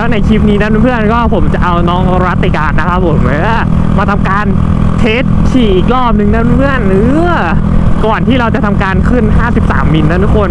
แล้วในคลิปนี้นะเพื่อนๆก็ผมจะเอาน้องรัตติการนะครับผมเออมาทำการเทสขี่อีกรอบหนึ่งนะเพื่อนเออก่อนที่เราจะทำการขึ้น 53 มิลนะทุกคน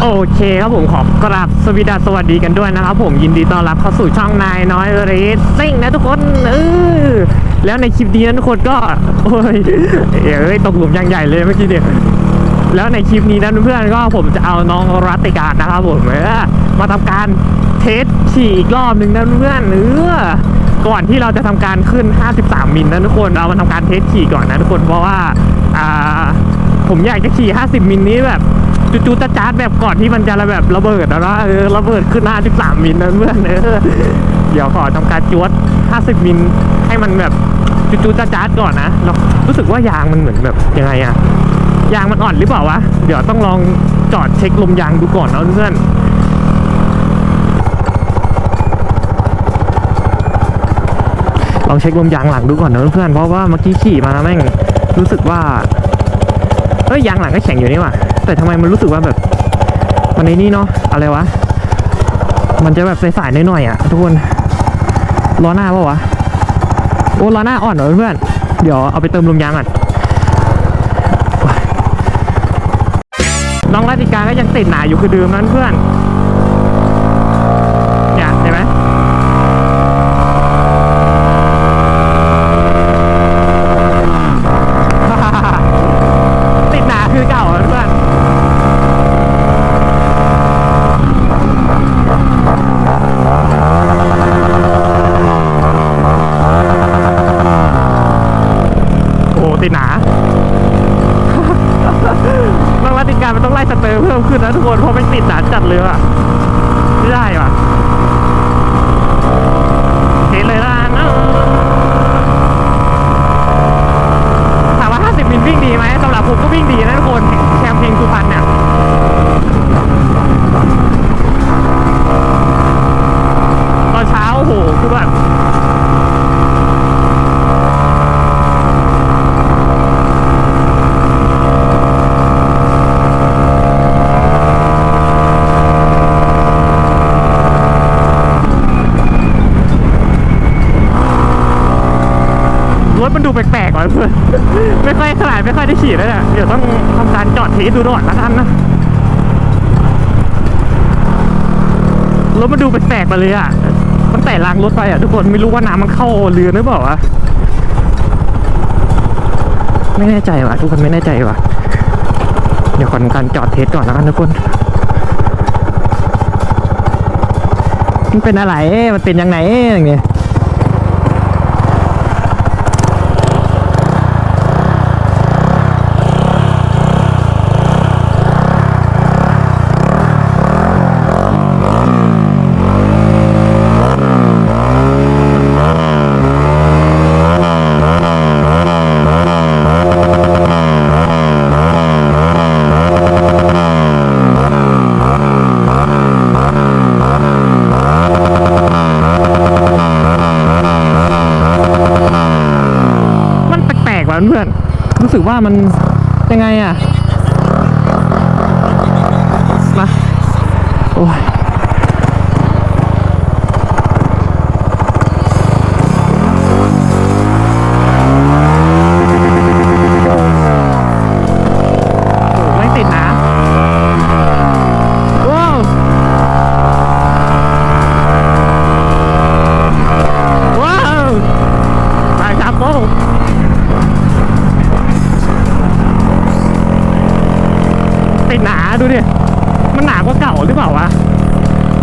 โอ เคครับผมขอกราบสวสดาสวัสดีกันด้วยนะครับผมยินดีต้อนรับเข้าสู่ช่องนายน้อยเรซซิ่งนะทุกคนเออแล้วในคลิปนี้นะทุกคนก็โอ้ยเอ้ยตกหลุมยางใหญ่เลยเมื่อกี้เนี่ยแล้วในคลิปนี้นะเพื่อนๆก็ผมจะเอาน้องรัติการนะครับผมมาทำการเทสขี่อีกรอบหนึ่งนะเพื่อนๆเออก่อนที่เราจะทำการขึ้น 53 มิลนะทุกคนเรามาทำการเทสขี่ก่อนนะทุกคนเพราะว่าอ่าผมอยากจะขี่ 50 มิลนี้แบบ จูๆจ้าๆแบบก่อนที่มันจะระแบบระเบิดนะเออระเบิดขึ้น53มิลนะเพื่อนเออเดี๋ยวขอทำการจวด50มิลให้มันแบบจูๆจ้าๆก่อนนะแล้วรู้สึกว่ายางมันเหมือนแบบยังไงอะยางมันอ่อนหรือเปล่าวะเดี๋ยวต้องลองจอดเช็คลมยางดูก่อนนะเพื่อนลองเช็คลมยางหลังดูก่อนนะเพื่อนเพราะว่าเมื่อกี้ขี่มาแม่งรู้สึกว่าเอ้ยยางหลังก็แข็งอยู่นี่ว่ะ แต่ทำไมมันรู้สึกว่าแบบมันในนี่เนาะอะไรวะ มันจะแบบใสๆหน่อยๆอะทุกคนล้อหน้าปะวะโอ้ล้อหน้าอ่อนเหรอเพื่อนเดี๋ยวเอาไปเติมลมยางก่อนน้องราติกาก็ยังติดหนาอยู่คือเดิมนั้นเพื่อนเนี่ยเห็นไหม ติดหนาคือเก่าอะเพื่อน โอ้ติดหนา บางวัติการมันต้องไล่สเตอร์เพิ่มขึ้นนะทุกคน เพราะมันติดหนาจัดเลยอะไม่ได้ว่ะเห็นเลยละกันเนอะ ถามว่า 50 มิลวิ่งดีไหมสำหรับผมก็วิ่งดีนะทุกคนแชมป์เพลงสุพรรณเนี่ย ตอนเช้าโอ้โห คือแบบ รถมันดูแปลกๆว่ะเพื่อน ไม่ค่อยขนาดไม่ค่อยได้ ขี่แล้วเนี่ยเดี๋ยวต้องทำการจอดเทสดูก่อนละกันนะรถมันดูแปลกๆไปเลยอะตั้งแต่ล้างรถไปอะทุกคนไม่รู้ว่าน้ำมันเข้าเรือหรือเปล่าวะไม่แน่ใจว่ะทุกคนไม่แน่ใจว่ะเดี๋ยวขอทำการจอดเทสก่อนแล้วกันทุกคนมันเป็นอะไรมันเป็นยังไงอย่างเงี้ย มันแปลกๆว่ะเพื่อน รู้ สึกว่ามันยังไงอะมาโอ้ย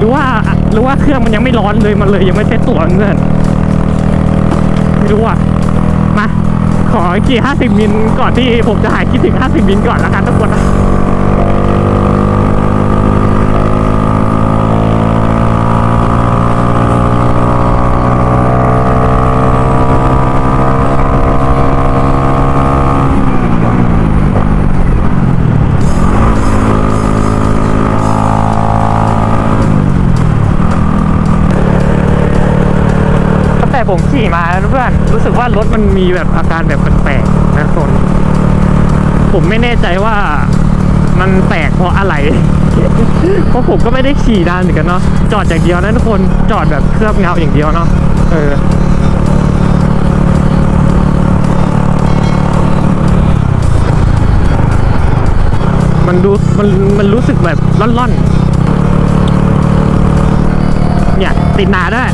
รือว่าหรือว่าเครื่องมันยังไม่ร้อนเลยมันเลยยังไม่เซ็ตตัวเพื่อนไม่รู้อะมาขอกี่ห้าสิบมิลก่อนที่ผมจะหายคิดถึงห้าสิบมิลก่อนแล้วกันทุกคนนะ แต่ผมขี่มาเพื่อนรู้สึกว่ารถมันมีแบบอาการแบบแปลกๆนะทุกคนผมไม่แน่ใจว่ามันแปลกเพราะอะไร เพราะผมก็ไม่ได้ขี่นานเหมือนกันเนาะจอดอย่างเดียวนะทุกคนจอดแบบเคลือบเงาอย่างเดียวเนาะเออมันดูมันมันรู้สึกแบบร่อนๆเนี่ยติดหนาด้วย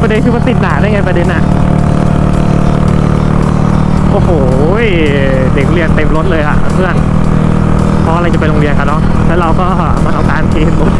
ประเด็นคือมันติดหนาได้ไงประเด็นอะโอ้โหเด็กเรียนเต็มรถเลยอะเพื่อนเพราะอะไรจะไปโรงเรียนกันเนาะแล้วเราก็มาทำการเทสรถ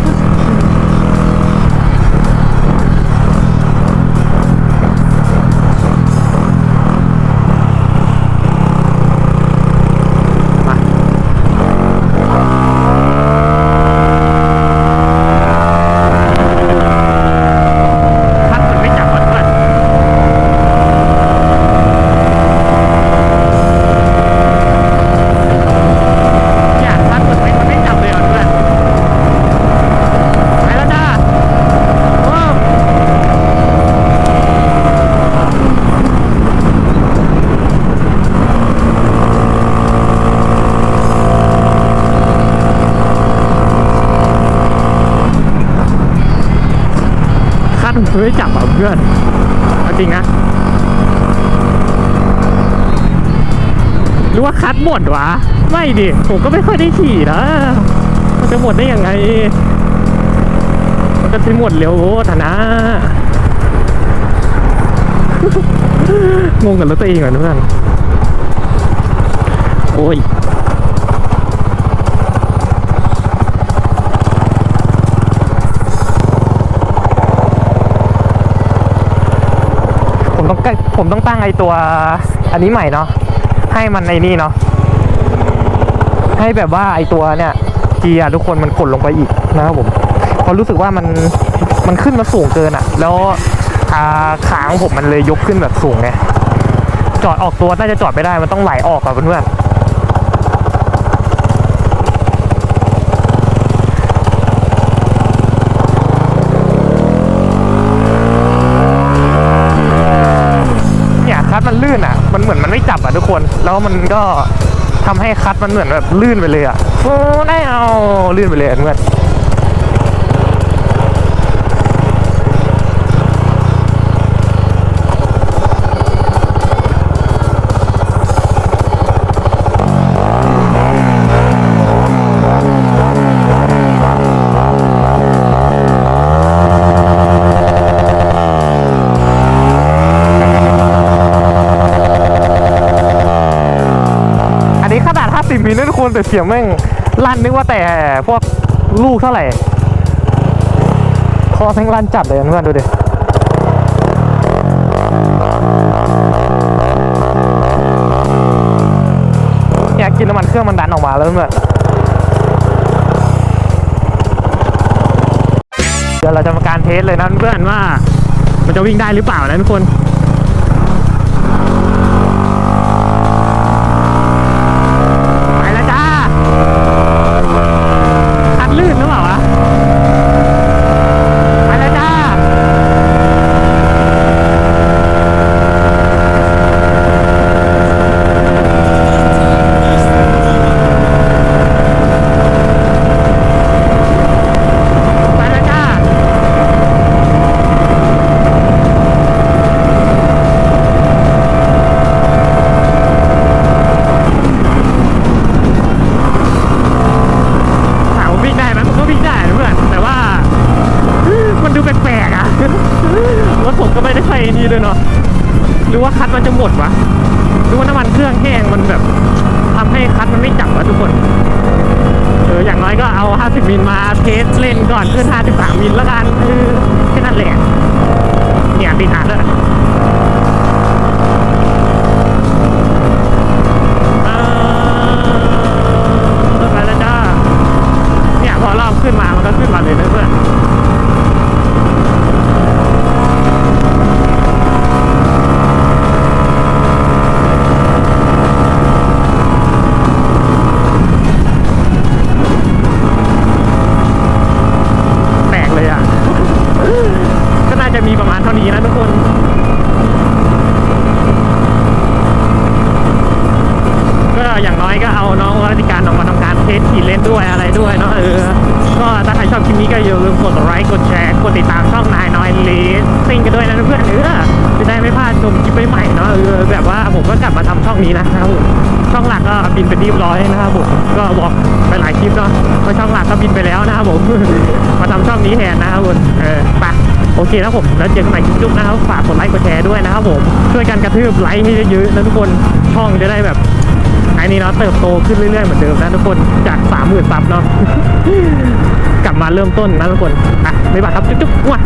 ไม่จับอะเพื่อนจริงนะหรือว่าคัดหมดวะ ไม่ดิ ผมก็ไม่ค่อยได้ขี่นะ มันจะหมดได้ยังไง มันก็จะหมดเร็วฐานะ งงกับรถตัวเองก่อเพื่อนโอ้ย ผมต้องผมต้องตั้งไอตัวอันนี้ใหม่เนาะให้มันในนี่เนาะให้แบบว่าไอตัวเนี่ยเกียร์ทุกคนมันกดลงไปอีกนะครับผมเพราะรู้สึกว่ามันมันขึ้นมาสูงเกินอะแล้วอ่าขาของผมมันเลยยกขึ้นแบบสูงไงจอดออกตัวน่าจะจอดไม่ได้มันต้องไหลออกอะเพื่อนๆ คัดมันลื่นอะ มันเหมือนมันไม่จับอะทุกคน แล้วมันก็ทำให้คัดมันเหมือนแบบลื่นไปเลยอะโอ้ได้เอาลื่นไปเลยเพื่อน นแต่เสียงแม่งลั่นนึกว่าแต่พวกลูกเท่าไหร่ คอแม่งลั่นจัดเลยเพื่อนดูดิอยากกินน้ำมันเครื่องมันดันออกมาแล้วเพื่อนเดี๋ยวเราจะมาการเทสเลยนะเพื่อนว่า มันจะวิ่งได้หรือเปล่านะทุกคน น้อยก็เอา 50 มิลมาเทสเล่นก่อนขึ้น 53 มิลแล้วกัน คือแค่นั้นแหละเนี่ยติดหาด้วย สขี่เล่นด้วยอะไรด้วยเนาะเออ ก็ถ้าใครชอบคลิปนี้ก็อย่าลืมกดไลค์กดแชร์กดติดตามช่องนายน้อยเลสซิ่งกันด้วยนะเพื่อนเออจะได้ไม่พลาดชมคลิปใหม่ๆเนาะเออแบบว่าผมก็กลับมาทำช่องนี้นะครับผมช่องหลักก็บินไปเรียบร้อยนะครับผมก็บอกไปหลายคลิปเนาะว่าช่องหลักก็บินไปแล้วนะครับผมมาทำช่องนี้แทนนะครับผมเออไปโอเคแล้วผมแล้วเจอกันใหม่คลิปจุ๊บนะครับฝากกดไลค์กดแชร์ด้วยนะครับผมช่วยกันกระทืบไลค์ให้เยอะๆนะทุกคนช่องจะได้แบบ ไอ้นี่เนาะเติบโตขึ้นเรื่อยๆเหมือนเดิมนะทุกคนจากสามหมื่นซับเนาะกลับมาเริ่มต้นนะทุกคนอะไม่บาดครับจุ๊บๆว่ะ